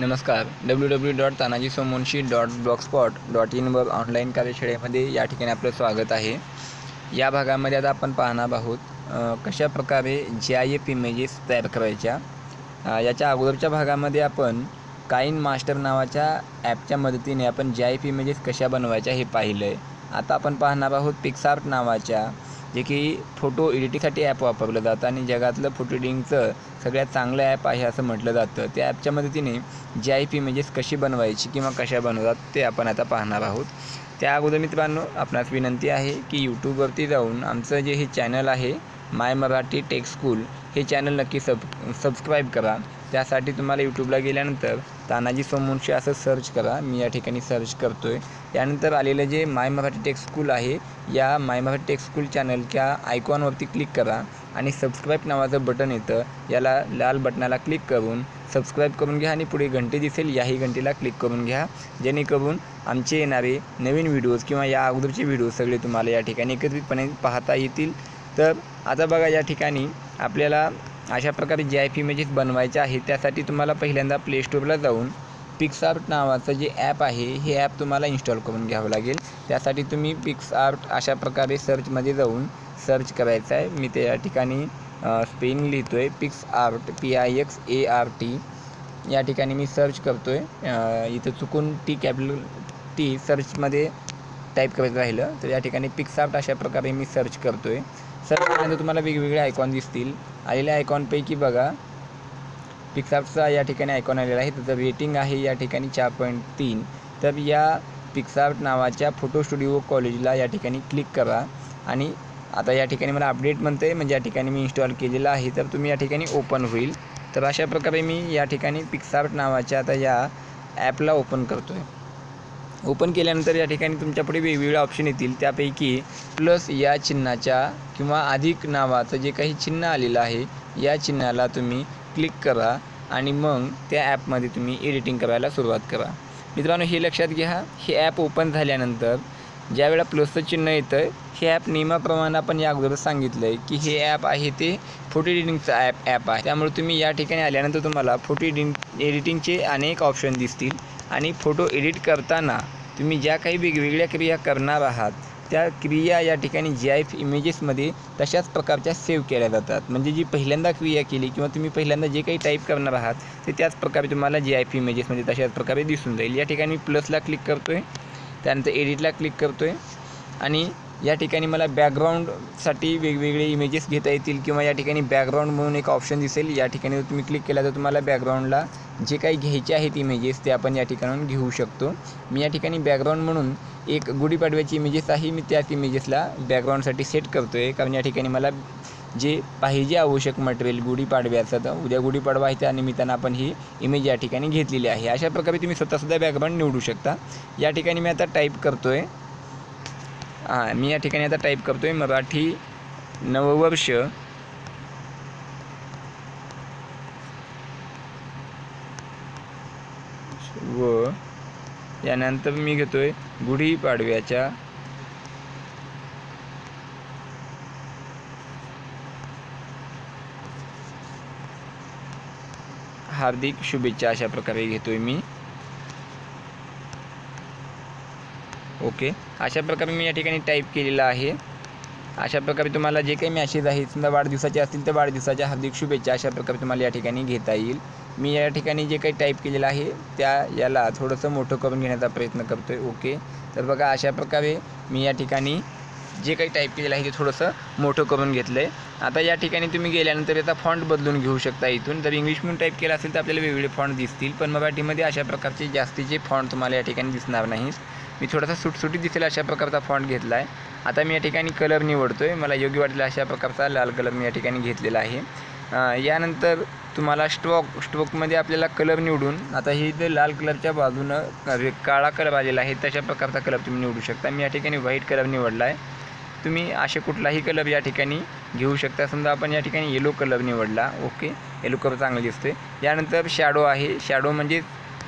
नमस्कार. W W dot Tanaji सोमोनशी dot blogspot dot इनवर ऑनलाईन कार्यशाळेमध्ये या ठिकाणी आपलं स्वागत आहे. या भागामध्ये आता आपण पाहणार आहोत कशा प्रकारे जी आय एफ इमेजेस तयार करायच्या. याच्या अगोदरच्या भागामध्ये आपण काइन मास्टर नावाच्या ॲपच्या मदतीने आपण जी आय एफ इमेजेस कशा बनवायच्या हे पाहिलं आहे आता आपण पाहणार आहोत पिक्सार्ट नावाच्या जे की फोटो एडिटिंगसाठी ॲप वापरलं जातं आणि जगातलं फोटो एडिटिंगचं सगळ्यात चांगलं ॲप आहे असं म्हटलं जातं. त्या ॲपच्या मदतीने जी आय पी इमेजेस कशी बनवायची किंवा कशा बनवतात ते आपण आता पाहणार आहोत. त्या अगोदर मित्रांनो आपणास विनंती आहे की यूट्यूबवरती जाऊन आमचं जे हे चॅनल आहे माय मराठी टेक स्कूल हे चॅनल नक्की सब सबस्क्राईब करा. त्यासाठी तुम्हाला यूट्यूबला गेल्यानंतर तानाजी सोमवंशी असं सर्च करा. मी या ठिकाणी सर्च करतो आहे त्यानंतर आलेलं जे माय मराठी टेक स्कूल आहे या माय मराठी टेक स्कूल चॅनलच्या आयकॉनवरती क्लिक करा आणि सबस्क्राईब नावाचं बटन येतं. याला लाल बटनाला क्लिक करून सबस्क्राईब करून घ्या आणि पुढे घंटे दिसेल याही घंटेला क्लिक करून घ्या. जेणेकरून आमचे येणारे नवीन व्हिडिओज किंवा या अगोदरचे व्हिडिओ सगळे तुम्हाला या ठिकाणी एकत्रितपणे पाहता येतील. तर आता बघा या ठिकाणी आपल्याला अशा प्रकारे जे आय पी इमेजेस बनवायचे आहे त्यासाठी तुम्हाला पहिल्यांदा प्लेस्टोरला जाऊन पिक्सआर्ट नावाचं जे ॲप आहे हे ॲप तुम्हाला इन्स्टॉल करून घ्यावं लागेल. त्यासाठी तुम्ही पिक्सआर्ट अशा प्रकारे सर्चमध्ये जाऊन सर्च करायचं आहे. मी त्या ठिकाणी स्पेलिंग लिहितो आहे pix art P I X A R T या ठिकाणी मी सर्च करतो आहे इथं चुकून टी कॅपिटल टी सर्चमध्ये टाईप करायचं राहिलं तर या ठिकाणी पिक्सआर्ट अशा प्रकारे मी सर्च करतो आहे सर्वपर्यंत तुम्हाला वेगवेगळे आयकॉन दिसतील. आलेल्या आयकॉनपैकी बघा पिक्सार्टचा या ठिकाणी आयकॉन आलेला आहे. त्याचं रेटिंग आहे या ठिकाणी चार पॉईंट तीन. तर या पिक्सार्ट नावाच्या फोटो स्टुडिओ कॉलेजला या ठिकाणी क्लिक करा. आणि आता या ठिकाणी मला अपडेट म्हणतं आहे म्हणजे या ठिकाणी मी इन्स्टॉल केलेलं आहे. तर तुम्ही या ठिकाणी ओपन होईल. तर अशा प्रकारे मी या ठिकाणी पिक्सार्ट नावाच्या आता या ॲपला ओपन करतो आहे ओपन केल्यानंतर या ठिकाणी तुमच्यापुढे वेगवेगळे ऑप्शन येतील. त्यापैकी प्लस या चिन्हाच्या किंवा अधिक नावाचं जे काही चिन्ह आलेलं आहे या चिन्हाला तुम्ही क्लिक करा आणि मग त्या ॲपमध्ये तुम्ही एडिटिंग करायला सुरुवात करा. मित्रांनो हे लक्षात घ्या. हे ॲप ओपन झाल्यानंतर ज्यावेळा प्लसचं चिन्ह येतं हे ॲप नियमाप्रमाणे आपण या अगोदर सांगितलं आहे की हे ॲप आहे ते फोटो एडिटिंगचं ॲप ॲप आहे. त्यामुळे तुम्ही या ठिकाणी आल्यानंतर तुम्हाला फोटो एडिटिंग एडिटिंगचे अनेक ऑप्शन दिसतील. आणि फोटो एडिट करताना तुम्ही ज्या काही वेगवेगळ्या क्रिया करणार आहात त्या क्रिया या ठिकाणी जी आय एफ इमेजेसमध्ये तशाच प्रकारच्या सेव्ह केल्या जातात. म्हणजे जी पहिल्यांदा क्रिया केली किंवा तुम्ही पहिल्यांदा जे काही टाईप करणार आहात ते त्याच प्रकारे तुम्हाला जी आय एफ इमेजेसमध्ये तशाच प्रकारे दिसून जाईल. या ठिकाणी मी प्लसला क्लिक करतो आहे त्यानंतर एडिटला क्लिक करतो आहे आणि या ठिकाणी मला बॅकग्राऊंडसाठी वेगवेगळे इमेजेस घेता येतील किंवा या ठिकाणी बॅकग्राऊंड म्हणून एक ऑप्शन दिसेल. या ठिकाणी जर तुम्ही क्लिक केला तर तुम्हाला बॅकग्राऊंडला जे काही घ्यायचे आहेत इमेजेस ते आपण या ठिकाणून घेऊ शकतो. मी या ठिकाणी बॅकग्राऊंड म्हणून एक गुढीपाडव्याची इमेजेस आहे मी त्याच इमेजेसला बॅकग्राऊंडसाठी सेट करतो आहे कारण या ठिकाणी मला जे पाहिजे आवश्यक मटेरियल गुढीपाडव्याचं तर उद्या गुढीपाडवा आहे त्या निमित्तानं आपण ही इमेज या ठिकाणी घेतलेली आहे. अशा प्रकारे तुम्ही स्वतःसुद्धा बॅकग्राऊंड निवडू शकता. या ठिकाणी मी आता टाईप करतो आहे हां मी या ठिकाणी आता टाईप करतो आहे मराठी नववर्ष. व यानंतर मी घेतो आहे गुढीपाडव्याच्या हार्दिक शुभेच्छा अशा प्रकारे घेतोय मी. ओके. अशा प्रकारे मी या ठिकाणी टाईप केलेलं आहे. अशा प्रकारे तुम्हाला जे काही मॅसेज आहेत समजा वाढदिवसाचे असतील तर वाढदिवसाच्या हार्दिक शुभेच्छा अशा प्रकारे तुम्हाला या ठिकाणी घेता येईल. मी या ठिकाणी जे काही टाईप केलेलं आहे त्या याला थोडंसं मोठं करून घेण्याचा प्रयत्न करतो आहे ओके. तर बघा अशा प्रकारे मी या ठिकाणी जे काही टाईप केलेलं आहे ते थोडंसं मोठं करून घेतलं आहे आता या ठिकाणी तुम्ही गेल्यानंतर याचा फॉन्ट बदलून घेऊ शकता इथून. जर इंग्लिश म्हणून टाईप केला असेल तर आपल्याला वेगवेगळे फॉन्ट दिसतील. पण मराठीमध्ये अशा प्रकारचे जास्तीचे फॉन्ट तुम्हाला या ठिकाणी दिसणार नाहीत. मी थोडासा सुटसुटीत दिसेल अशा प्रकारचा फॉन्ट घेतला आहे आता मी या ठिकाणी कलर निवडतो आहे मला योग्य वाटलेला अशा प्रकारचा लाल कलर मी या ठिकाणी घेतलेला आहे. यानंतर तुम्हाला स्ट्रोक स्ट्रोकमध्ये आपल्याला कलर निवडून आता हे इथे लाल कलरच्या बाजूनं रे- काळा कलर आलेला आहे तशा प्रकारचा कलर तुम्ही निवडू शकता. मी या ठिकाणी व्हाईट कलर निवडला आहे तुम्ही असे कुठलाही कलर या ठिकाणी घेऊ शकता. समजा आपण या ठिकाणी येलो कलर निवडला. ओके येलो कलर चांगला आहे यानंतर शॅडो आहे. शॅडो म्हणजे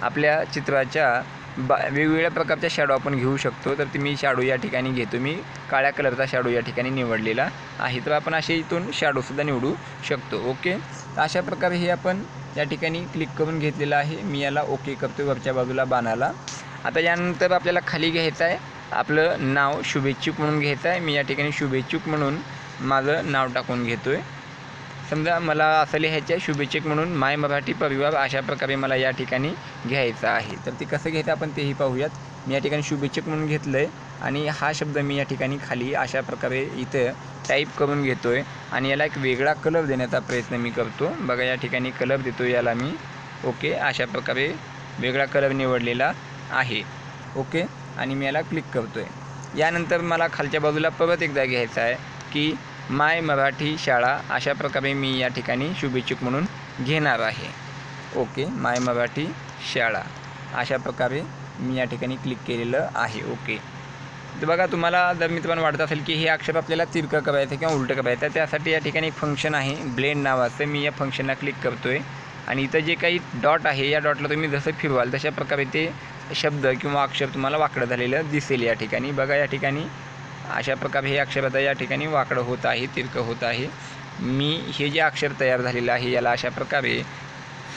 आपल्या चित्राच्या बा वेगवेगळ्या प्रकारच्या शॅडो आपण घेऊ शकतो. तर ते मी शॅडो या ठिकाणी घेतो. मी काळ्या कलरचा शॅडो या ठिकाणी निवडलेला आहे. तर आपण असे इथून शॅडोसुद्धा निवडू शकतो. ओके अशा प्रकारे हे आपण या ठिकाणी क्लिक करून घेतलेलं आहे. मी याला ओके करतो वरच्या बाजूला बाणाला. आता यानंतर आपल्याला खाली घ्यायचं आहे. आपलं नाव शुभेच्छुक म्हणून घ्यायचं आहे. मी या ठिकाणी शुभेच्छुक म्हणून माझं नाव टाकून घेतो आहे समजा मला असं लिहायचं आहे शुभेच्छुक म्हणून माय मराठी परिवार अशा प्रकारे मला या ठिकाणी घ्यायचं आहे. तर ते कसं घ्यायचं आपण तेही पाहूयात. मी या ठिकाणी शुभेच्छक म्हणून घेतलं आहे आणि हा शब्द मी या ठिकाणी खाली अशा प्रकारे इथं टाईप करून घेतो आहे आणि याला एक वेगळा कलर देण्याचा प्रयत्न मी करतो. बघा या ठिकाणी कलर देतो याला मी. ओके अशा प्रकारे वेगळा कलर निवडलेला आहे. ओके आणि मी याला क्लिक करतो आहे यानंतर मला खालच्या बाजूला परत एकदा घ्यायचं आहे की माय मराठी शाळा अशा प्रकारे मी या ठिकाणी शुभेच्छुक म्हणून घेणार आहे. ओके माय मराठी शाळा अशा प्रकारे मी या ठिकाणी क्लिक केलेलं आहे. ओके. तर बघा तुम्हाला जर मित्रांनो वाटत असेल की हे अक्षर आपल्याला तिरकं करायचं किंवा उलटं करायचं आहे त्यासाठी या ठिकाणी एक फंक्शन आहे ब्लेंड नावाचं. मी या फंक्शनला क्लिक करतो आहे आणि इथं जे काही डॉट आहे या डॉटला तुम्ही जसं फिरवाल तशा प्रकारे ते शब्द किंवा अक्षर तुम्हाला वाकडं झालेलं दिसेल या ठिकाणी. बघा या ठिकाणी अशा प्रकारे हे अक्षर आता या ठिकाणी वाकडं होत आहे तिरकं होत आहे. मी हे जे अक्षर तयार झालेलं आहे याला अशा प्रकारे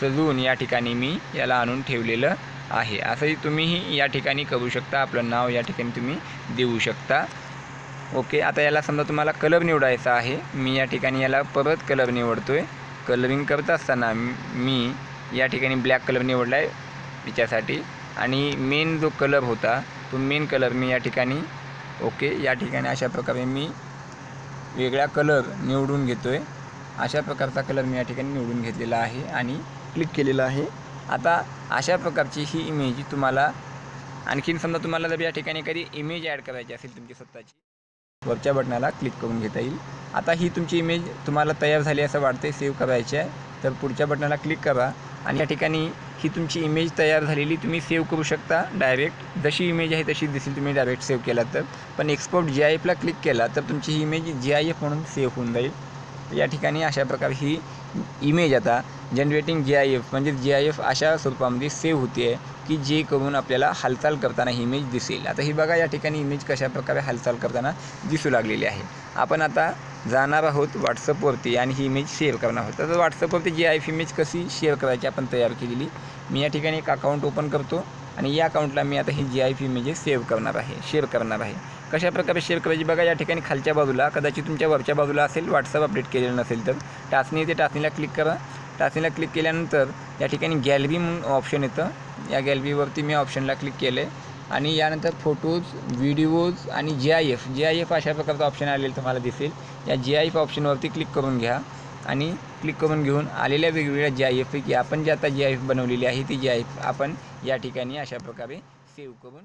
सजवून या ठिकाणी मी याला आणून ठेवलेलं आहे. असंही तुम्हीही या ठिकाणी करू शकता आपलं नाव या ठिकाणी तुम्ही देऊ शकता. ओके आता याला समजा तुम्हाला कलर निवडायचा आहे मी या ठिकाणी याला परत कलर निवडतो आहे कलरिंग करत असताना मी या ठिकाणी ब्लॅक कलर निवडला आहे याच्यासाठी. आणि मेन जो कलर होता तो मेन कलर मी या ठिकाणी ओके या ठिकाणी अशा प्रकारे मी वेगळा कलर निवडून घेतो आहे अशा प्रकारचा कलर मी या ठिकाणी निवडून घेतलेला आहे आणि क्लिक केलेला आहे. आता अशा प्रकारची ही इमेज तुम्हाला आणखीन समजा तुम्हाला जर या ठिकाणी एखादी इमेज ॲड करायची असेल तुमची स्वतःची वरच्या बटनाला क्लिक करून घेता येईल. आता ही तुमची इमेज तुम्हाला तयार झाली असं वाटते सेव्ह करायची आहे. तर पुढच्या बटनाला क्लिक करा आणि या ठिकाणी ही तुमची इमेज तयार झालेली तुम्ही सेव्ह करू शकता डायरेक्ट जशी इमेज आहे तशी दिसेल तुम्ही डायरेक्ट सेव्ह केला तर. पण एक्सपोर्ट जी आय एफला क्लिक केला तर तुमची ही इमेज जी आय एफ म्हणून सेव्ह होऊन जाईल. या ठिकाणी अशा प्रकारे ही इमेज आता जनरेटिंग जी आय एफ म्हणजे जी आय एफ अशा स्वरूपामध्ये सेव्ह होते आहे की जे करून आपल्याला हालचाल करताना ही इमेज दिसेल. आता ही बघा या ठिकाणी इमेज कशा प्रकारे हालचाल करताना दिसू लागलेली आहे. आपण आता जाणार आहोत व्हॉट्सअपवरती आणि ही इमेज शेअर करणार आहोत. तर व्हॉट्सअपवरती जी आय एफ इमेज कशी शेअर करायची आपण तयार केलेली मी या ठिकाणी एक अकाउंट ओपन करतो आणि या अकाउंटला मी आता ही G I F images save करणार आहे शेअर करणार आहे. कशा प्रकारे शेअर करायची बघा या ठिकाणी खालच्या बाजूला कदाचित तुमच्या वरच्या बाजूला असेल व्हॉट्सअप अपडेट केलेलं नसेल तर. टाचणी येते टाचणीला क्लिक करा. टाचणीला क्लिक केल्यानंतर या ठिकाणी गॅलरी म्हणून ऑप्शन येतं. या गॅलरीवरती मी ऑप्शनला क्लिक केलं आहे आणि यानंतर फोटोज व्हिडिओज आणि G I F G I F अशा प्रकारचं ऑप्शन आलेलं तुम्हाला दिसेल. या जी आय एफ ऑप्शनवरती क्लिक करून घ्या आणि क्लिक करून घेऊन आलेल्या वेगवेगळ्या जी आय एफपैकी आपण जी आता जी आय एफ बनवलेली आहे ती जी आय एफ आपण या ठिकाणी अशा प्रकारे सेव्ह करून